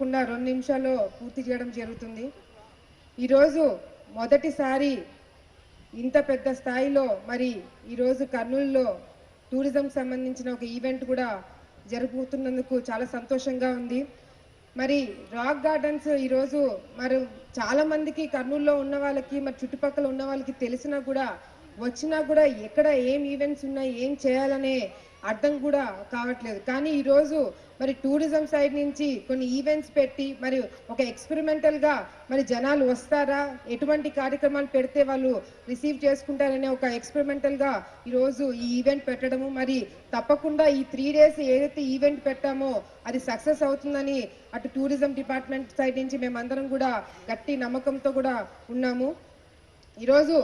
తీసుకోకుండా రెండు నిమిషాల్లో పూర్తి చేయడం జరుగుతుంది. ఈరోజు మొదటిసారి ఇంత పెద్ద స్థాయిలో మరి ఈరోజు కర్నూలులో టూరిజం సంబంధించిన ఒక ఈవెంట్ కూడా జరుగుతున్నందుకు చాలా సంతోషంగా ఉంది. మరి రాక్ గార్డెన్స్ ఈరోజు మరి చాలామందికి కర్నూలులో ఉన్న వాళ్ళకి మరి చుట్టుపక్కల ఉన్న వాళ్ళకి తెలిసినా కూడా వచ్చినా కూడా ఎక్కడ ఏం ఈవెంట్స్ ఉన్నాయి ఏం చేయాలనే అర్థం కూడా కావట్లేదు. కానీ ఈరోజు మరి టూరిజం సైడ్ నుంచి కొన్ని ఈవెంట్స్ పెట్టి మరి ఒక ఎక్స్పెరిమెంటల్గా మరి జనాలు వస్తారా? ఎటువంటి కార్యక్రమాలు పెడితే వాళ్ళు రిసీవ్ చేసుకుంటారనే ఒక ఎక్స్పెరిమెంటల్గా ఈరోజు ఈ ఈవెంట్ పెట్టడము మరి తప్పకుండా ఈ త్రీ డేస్ ఏదైతే ఈవెంట్ పెట్టామో అది సక్సెస్ అవుతుందని అటు టూరిజం డిపార్ట్మెంట్ సైడ్ నుంచి మేమందరం కూడా గట్టి నమ్మకంతో కూడా ఉన్నాము. ఈరోజు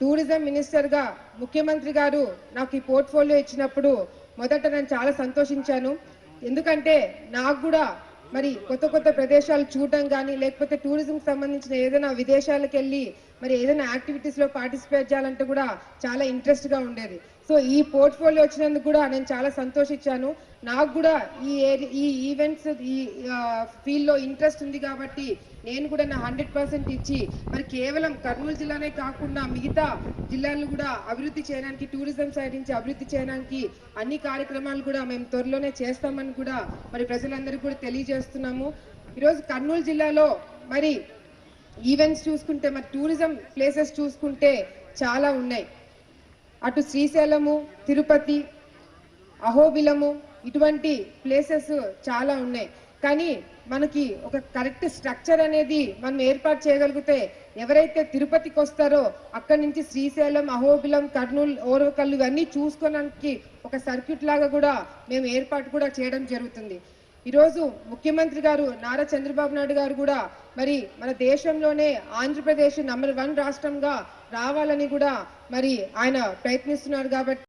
టూరిజం మినిస్టర్గా ముఖ్యమంత్రి గారు నాకు ఈ పోర్ట్ఫోలియో ఇచ్చినప్పుడు మొదట నేను చాలా సంతోషించాను. ఎందుకంటే నాకు కూడా మరి కొత్త కొత్త ప్రదేశాలు చూడడం కానీ లేకపోతే టూరిజంకి సంబంధించిన ఏదైనా విదేశాలకు వెళ్ళి మరి ఏదైనా యాక్టివిటీస్లో పార్టిసిపేట్ చేయాలంటే కూడా చాలా ఇంట్రెస్ట్గా ఉండేది. సో ఈ పోర్ట్ఫోలియో వచ్చినందుకు కూడా నేను చాలా సంతోషించాను. నాకు కూడా ఈ ఈ ఈవెంట్స్ ఈ ఫీల్డ్లో ఇంట్రెస్ట్ ఉంది కాబట్టి నేను కూడా నా హండ్రెడ్ పర్సెంట్ ఇచ్చి మరి కేవలం కర్నూలు జిల్లానే కాకుండా మిగతా జిల్లాలను కూడా అభివృద్ధి చేయడానికి టూరిజం సైడ్ నుంచి అభివృద్ధి చేయడానికి అన్ని కార్యక్రమాలు కూడా మేము త్వరలోనే చేస్తామని కూడా మరి ప్రజలందరికీ కూడా తెలియజేస్తున్నాము. ఈరోజు కర్నూలు జిల్లాలో మరి ఈవెంట్స్ చూసుకుంటే మరి టూరిజం ప్లేసెస్ చూసుకుంటే చాలా ఉన్నాయి. అటు శ్రీశైలము తిరుపతి అహోబిలము ఇటువంటి ప్లేసెస్ చాలా ఉన్నాయి. కానీ మనకి ఒక కరెక్ట్ స్ట్రక్చర్ అనేది మనం ఏర్పాటు చేయగలిగితే ఎవరైతే తిరుపతికి వస్తారో అక్కడి నుంచి శ్రీశైలం అహోబిలం కర్నూలు ఓరవకల్లు ఇవన్నీ చూసుకోవడానికి ఒక సర్క్యూట్ లాగా కూడా మేము ఏర్పాటు కూడా చేయడం జరుగుతుంది. ఈరోజు ముఖ్యమంత్రి గారు నారా చంద్రబాబు నాయుడు గారు కూడా మరి మన దేశంలోనే ఆంధ్రప్రదేశ్ నంబర్ వన్ రాష్ట్రంగా రావాలని కూడా మరి ఆయన ప్రయత్నిస్తున్నారు కాబట్టి